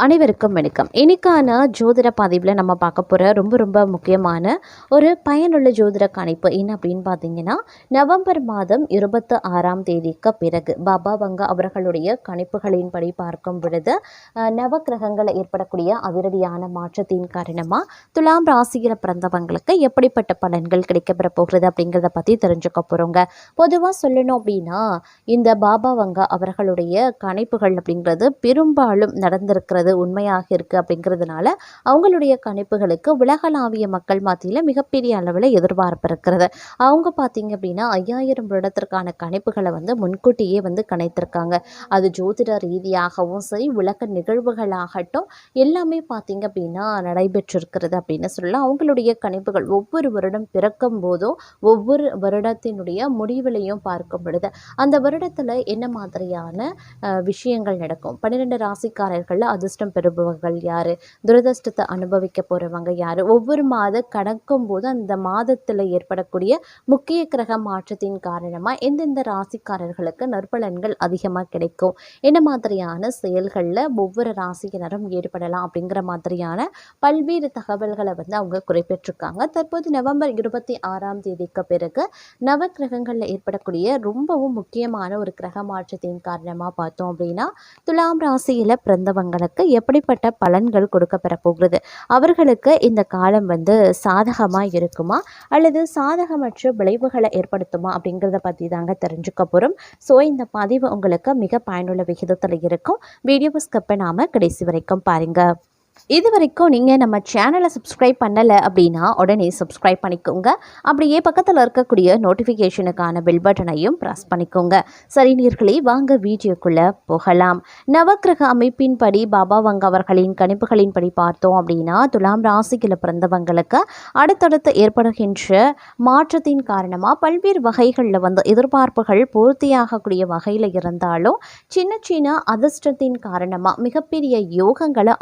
அனைவருக்கும் வணக்கம். இன்னைக்கான ஜோதிட பதிவில் நம்ம பார்க்க போகிற ரொம்ப ரொம்ப முக்கியமான ஒரு பயனுள்ள ஜோதிட கணிப்பு என்ன அப்படின்னு பார்த்தீங்கன்னா நவம்பர் மாதம் இருபத்தி ஆறாம் தேதிக்கு பிறகு பாபா வங்க அவர்களுடைய கணிப்புகளின்படி பார்க்கும் பொழுது அஹ், ஏற்படக்கூடிய அதிரடியான மாற்றத்தின் காரணமாக துலாம் ராசியில் பிறந்தவங்களுக்கு எப்படிப்பட்ட பலன்கள் கிடைக்கப்பெற போகிறது அப்படிங்கிறத பற்றி தெரிஞ்சுக்க போகிறோங்க பொதுவாக சொல்லணும் அப்படின்னா இந்த பாபா வங்க அவர்களுடைய கணிப்புகள் அப்படிங்கிறது பெரும்பாலும் நடந்திருக்கிறது உண்மையாக இருக்குது அப்படிங்கிறதுனால அவங்களுடைய கணிப்புகளுக்கு உலகளாவிய மக்கள் மத்தியில் மிகப்பெரிய அளவில் எதிர்பார்ப்பு இருக்கிறது. அவங்க பார்த்தீங்க அப்படின்னா ஐயாயிரம் வருடத்திற்கான கணிப்புகளை வந்து முன்கூட்டியே வந்து கணித்திருக்காங்க. அது ஜோதிட ரீதியாகவும் சரி உலக நிகழ்வுகளாகட்டும் எல்லாமே பார்த்தீங்க அப்படின்னா நடைபெற்றிருக்கிறது அப்படின்னு சொல்லலாம். அவங்களுடைய கணிப்புகள் ஒவ்வொரு வருடம் பிறக்கும் போதும் ஒவ்வொரு வருடத்தினுடைய முடிவிலையும் பார்க்கும் பொழுது அந்த வருடத்தில் என்ன மாதிரியான விஷயங்கள் நடக்கும்? பன்னிரெண்டு ராசிக்காரர்களில் துரதிருஷ்டம் பெறுபவர்கள் யார்? துரதிருஷ்டத்தை அனுபவிக்க போகிறவங்க யார்? ஒவ்வொரு மாத கடக்கும் போது அந்த மாதத்தில் ஏற்படக்கூடிய முக்கிய கிரக மாற்றத்தின் காரணமாக எந்தெந்த ராசிக்காரர்களுக்கு நற்பலன்கள் அதிகமாக கிடைக்கும்? என்ன மாதிரியான செயல்களில் ஒவ்வொரு ராசியினரும் ஈடுபடலாம் அப்படிங்கிற மாதிரியான பல்வேறு தகவல்களை வந்து அவங்க குறிப்பிட்டிருக்காங்க. தற்போது நவம்பர் இருபத்தி ஆறாம் தேதிக்கு பிறகு நவக்கிரகங்களில் ஏற்படக்கூடிய ரொம்பவும் முக்கியமான ஒரு கிரக மாற்றத்தின் காரணமாக பார்த்தோம் அப்படின்னா துலாம் ராசியில் பிறந்தவங்களுக்கு எப்படிப்பட்ட பலன்கள் கொடுக்கப்பெற போகிறது? அவர்களுக்கு இந்த காலம் வந்து சாதகமாக இருக்குமா? அல்லது சாதகமற்ற விளைவுகளை ஏற்படுத்துமா? அப்படிங்கிறத பற்றி தாங்க தெரிஞ்சுக்க போகிறோம் ஸோ இந்த பதிவு உங்களுக்கு மிக பயனுள்ள விகிதத்தில் இருக்கும். வீடியோவை ஸ்கப்பை நாம் கடைசி வரைக்கும் பாருங்கள் இது வரைக்கும் நீங்கள் நம்ம சேனலை சப்ஸ்கிரைப் பண்ணலை அப்படின்னா உடனே சப்ஸ்கிரைப் பண்ணிக்கோங்க. அப்படியே பக்கத்தில் இருக்கக்கூடிய நோட்டிஃபிகேஷனுக்கான பெல் பட்டனையும் ப்ரெஸ் பண்ணிக்கோங்க. சரி நீர்களே வாங்க வீடியோக்குள்ளே போகலாம். நவக்கிரக அமைப்பின்படி பாபா வங்க அவர்களின் கணிப்புகளின்படி பார்த்தோம் அப்படின்னா துலாம் ராசியில் பிறந்தவங்களுக்கு அடுத்தடுத்து ஏற்படுகின்ற மாற்றத்தின் காரணமாக பல்வேறு வகைகளில் வந்து எதிர்பார்ப்புகள் பூர்த்தியாகக்கூடிய வகையில் இருந்தாலும் சின்ன சின்ன அதிர்ஷ்டத்தின் காரணமாக மிகப்பெரிய யோகங்களை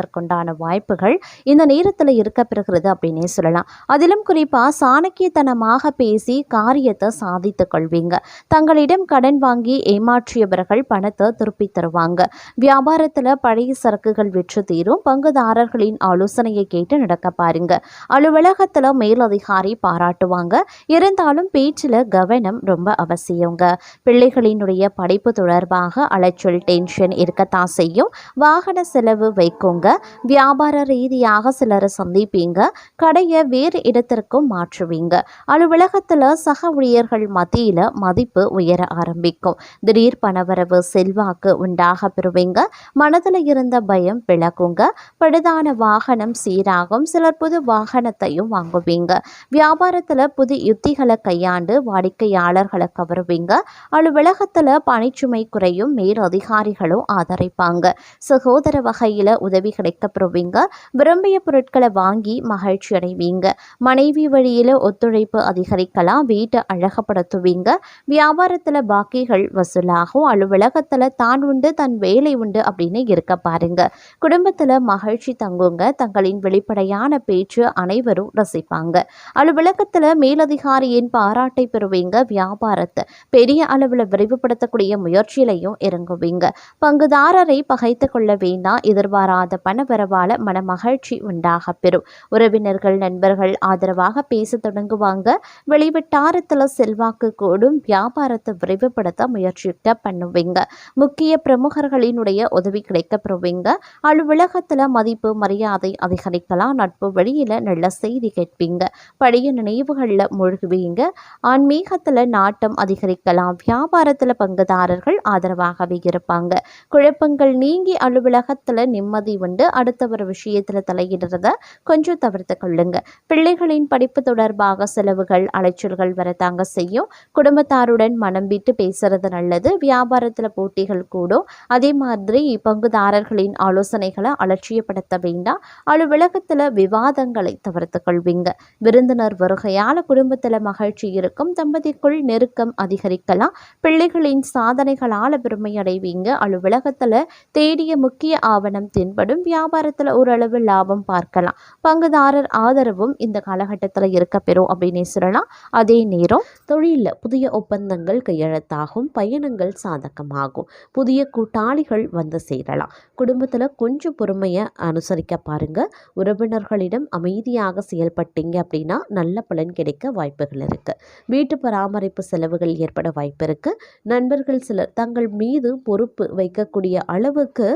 பெறுவதற்குண்டான வாய்ப்புகள் இந்த நேரத்தில் இருக்க பெறுகிறது அப்படின்னே சொல்லலாம். அதிலும் குறிப்பாக சாணக்கியத்தனமாக பேசி காரியத்தை சாதித்து கொள்வீங்க. தங்களிடம் கடன் வாங்கி ஏமாற்றியவர்கள் பணத்தை திருப்பி தருவாங்க. வியாபாரத்தில் பழைய சரக்குகள் விற்று தீரும். பங்குதாரர்களின் ஆலோசனையை கேட்டு நடக்க பாருங்க. அலுவலகத்தில் மேலதிகாரி பாராட்டுவாங்க. இருந்தாலும் பேச்சில் கவனம் ரொம்ப அவசியங்க. பிள்ளைகளினுடைய படிப்பு தொடர்பாக அலைச்சல் டென்ஷன் இருக்கத்தான் செய்யும். வாகன செலவு வைக்குங்க. வியாபார ரீதியாக சிலரை சந்திப்பீங்க. கடையை வேறு இடத்திற்கும் மாற்றுவீங்க. அலுவலகத்தில் சக ஊழியர்கள் மத்தியில் மதிப்பு உயர ஆரம்பிக்கும். திடீர் பணவரவு செல்வாக்கு உண்டாக பெறுவீங்க. மனதில் இருந்த பயம் விலகுங்க படுதான வாகனம் சீராகும். சிலர் புது வாகனத்தையும் வாங்குவீங்க. வியாபாரத்தில் புது யுத்திகளை கையாண்டு வாடிக்கையாளர்களை கவருவீங்க. அலுவலகத்தில் பணிச்சுமை குறையும். மேல் அதிகாரிகளும் ஆதரிப்பாங்க. சகோதர வகையில் உதவி கிடைக்கப்பெறுவீங்க விரும்பிய பொருட்களை வாங்கி மகிழ்ச்சி அடைவீங்க. மனைவி வழியில் ஒத்துழைப்பு அதிகரிக்கலாம். வீட்டை அழகப்படுத்துவீங்க வியாபாரத்தில் பாக்கிகள் வசூலாகும். அலுவலகத்தில் தான் உண்டு தன் வேலை உண்டு அப்படின்னு இருக்க பாருங்க. குடும்பத்தில் மகிழ்ச்சி தங்குங்க. தங்களின் வெளிப்படையான பேச்சு அனைவரும் ரசிப்பாங்க. அலுவலகத்தில் மேலதிகாரியின் பாராட்டை பெறுவீங்க. வியாபாரத்தை பெரிய அளவில் விரைவுபடுத்தக்கூடிய முயற்சியிலையும் இறங்குவீங்க. பங்குதாரரை பகைத்து கொள்ள வேண்டாம். எதிர்பாராத பணவரவால மன மகிழ்ச்சி உண்டாக பெறும் உறவினர்கள் நண்பர்கள் ஆதரவாக பேச தொடங்குவாங்க. வெளிவட்டாரத்தில் செல்வாக்கு கூடும். வியாபாரத்தை விரைவுபடுத்த முயற்சிக்க பண்ணுவீங்க. முக்கிய பிரமுகர்களினுடைய உதவி கிடைக்க பெறுவீங்க. அலுவலகத்தில் மதிப்பு மரியாதை அதிகரிக்கலாம். நட்பு வழியில் நல்ல செய்தி கேட்பீங்க. பழைய நினைவுகளில் மூழ்குவீங்க. ஆன்மீகத்தில் நாட்டம் அதிகரிக்கலாம். வியாபாரத்தில் பங்குதாரர்கள் ஆதரவாகவே இருப்பாங்க. குழப்பங்கள் நீங்கி அலுவலகத்தில் நிம்மதி உண்டு. அடுத்தவர் விஷயத்தில் தலையிடுறத கொஞ்சம் தவிர்த்து கொள்ளுங்க. பிள்ளைகளின் படிப்பு தொடர்பாக செலவுகள் அலைச்சல்கள் வரத்தாங்க செய்யும். குடும்பத்தாருடன் மனம் விட்டு பேசுறது நல்லது. வியாபாரத்தில் போட்டிகள் கூடும். அதே மாதிரி பங்குதாரர்களின் ஆலோசனைகளை அலட்சியப்படுத்த வேண்டாம். அலுவலகத்தில் விவாதங்களை தவிர்த்து கொள்வீங்க. விருந்தினர் வருகையால் குடும்பத்தில் மகிழ்ச்சி இருக்கும். தம்பதிக்குள் நெருக்கம் அதிகரிக்கலாம். பிள்ளைகளின் சாதனைகளால் பெருமை அடைவீங்க அலுவலகத்தில் தேடிய முக்கிய ஆவணம் தென்படும். வியாபாரத்தில் ஓரளவு லாபம் பார்க்கலாம். பங்குதாரர் ஆதரவும் இந்த காலகட்டத்தில் இருக்க பெறும் அப்படின்னே சொல்லலாம். அதே நேரம் தொழிலில் புதிய ஒப்பந்தங்கள் கையெழுத்தாகும் பயணங்கள் சாதகமாகும். புதிய கூட்டாளிகள் வந்து சேரலாம். குடும்பத்தில் கொஞ்சம் பொறுமையை அனுசரிக்க பாருங்கள் உறவினர்களிடம் அமைதியாக செயல்பட்டீங்க அப்படின்னா நல்ல பலன் கிடைக்க வாய்ப்புகள் இருக்குது வீட்டு பராமரிப்பு செலவுகள் ஏற்பட வாய்ப்பு இருக்குது நண்பர்கள் சிலர் தங்கள் மீது பொறுப்பு வைக்கக்கூடிய அளவுக்கு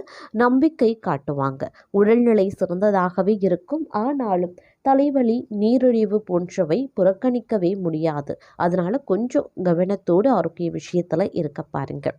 நம்பிக்கை காட்டுவாங்க. உடல்நிலை சிறந்ததாகவே இருக்கும். ஆனாலும் தலைவலி நீரிழிவு போன்றவை புறக்கணிக்கவே முடியாது. அதனால கொஞ்சம் கவனத்தோடு ஆரோக்கிய விஷயத்தில் இருக்க பாருங்கள்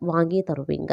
வாங்கி தருவீங்க.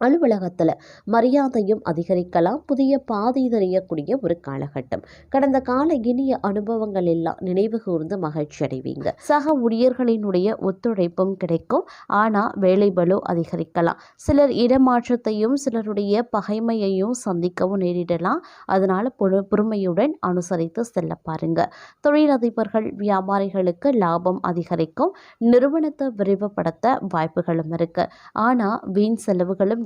அலுவலகத்தில் மரியாதையும் அதிகரிக்கலாம். புதிய பாதை தெரியக்கூடிய ஒரு காலகட்டம். கடந்த கால இனிய அனுபவங்கள் எல்லாம் நினைவு கூர்ந்து மகிழ்ச்சி அடைவீங்க. சக ஊழியர்களினுடைய ஒத்துழைப்பும் கிடைக்கும். ஆனால் வேலைபலு அதிகரிக்கலாம். சிலர் இடமாற்றத்தையும் சிலருடைய பகைமையையும் சந்திக்கவும் நேரிடலாம். அதனால் பொறு பொறுமையுடன் அனுசரித்து செல்ல பாருங்க. தொழிலதிபர்கள் வியாபாரிகளுக்கு லாபம் அதிகரிக்கும். நிறுவனத்தை விரிவுபடுத்த வாய்ப்புகளும் இருக்கு. ஆனால் வீண் செலவுகளும்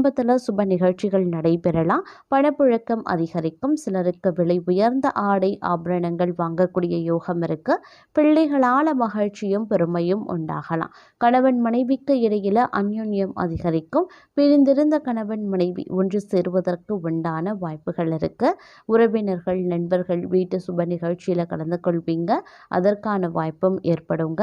குடும்பத்தில் சுப நிகழ்ச்சிகள் நடைபெறலாம். பணப்புழக்கம் அதிகரிக்கும். சிலருக்கு விலை உயர்ந்த ஆடை ஆபரணங்கள் வாங்கக்கூடிய யோகம் இருக்கு. பிள்ளைகளால் மகிழ்ச்சியும் பெருமையும் உண்டாகலாம். கணவன் மனைவிக்கு இடையில அந்யுன்யம் அதிகரிக்கும். பிரிந்திருந்த கணவன் மனைவி ஒன்று சேருவதற்கு உண்டான வாய்ப்புகள் இருக்கு. உறவினர்கள் நண்பர்கள் வீட்டு சுப நிகழ்ச்சியில் கலந்து கொள்வீங்க. அதற்கான வாய்ப்பும் ஏற்படுங்க.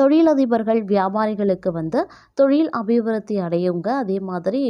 தொழிலதிபர்கள் வியாபாரிகளுக்கு வந்து தொழில் அபிவிருத்தி அடையுங்க. அதே மாதிரி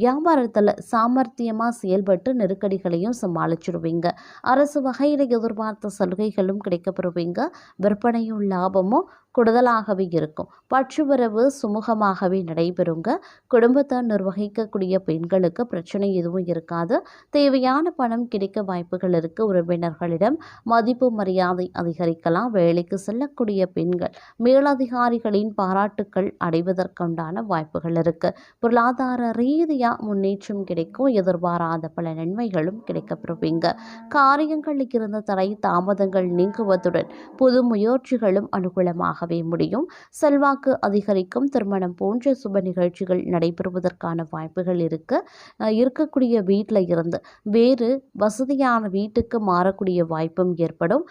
வியாபாரத்தில் சாமர்த்தியமாக செயல்பட்டு நெருக்கடிகளையும் சமாளிச்சிடுவீங்க அரசு வகையில் எதிர்பார்த்த சலுகைகளும் கிடைக்கப்பெறுவீங்க. விற்பனையும் லாபமும் கூடுதலாகவே இருக்கும். பற்றுவரவு சுமூகமாகவே நடைபெறுங்க. குடும்பத்தை நிர்வகிக்கக்கூடிய பெண்களுக்கு பிரச்சனை எதுவும் இருக்காது. தேவையான பணம் கிடைக்க வாய்ப்புகள் இருக்குது உறவினர்களிடம் மதிப்பு மரியாதை அதிகரிக்கலாம். வேலைக்கு செல்லக்கூடிய பெண்கள் மேலதிகாரிகளின் பாராட்டுக்கள் அடைவதற்குண்டான வாய்ப்புகள் இருக்குது பொருளாதார ரீதியாக முன்னேற்றம் கிடைக்கும். எதிர்பாராத பல நன்மைகளும் கிடைக்கப்பெறுவீங்க. காரியங்களில் இருந்த தடை தாமதங்கள் நீங்குவதுடன் புது முயற்சிகளும் அனுகூலமாக ஆகவே முடியும். செல்வாக்கு அதிகரிக்கும். திருமணம் போன்ற சுப நிகழ்ச்சிகள் நடைபெறுவதற்கான வாய்ப்புகள் இருக்கு. அஹ் இருக்கக்கூடிய வீட்டில் இருந்து வேறு வசதியான வீட்டுக்கு மாறக்கூடிய வாய்ப்பும் ஏற்படும்.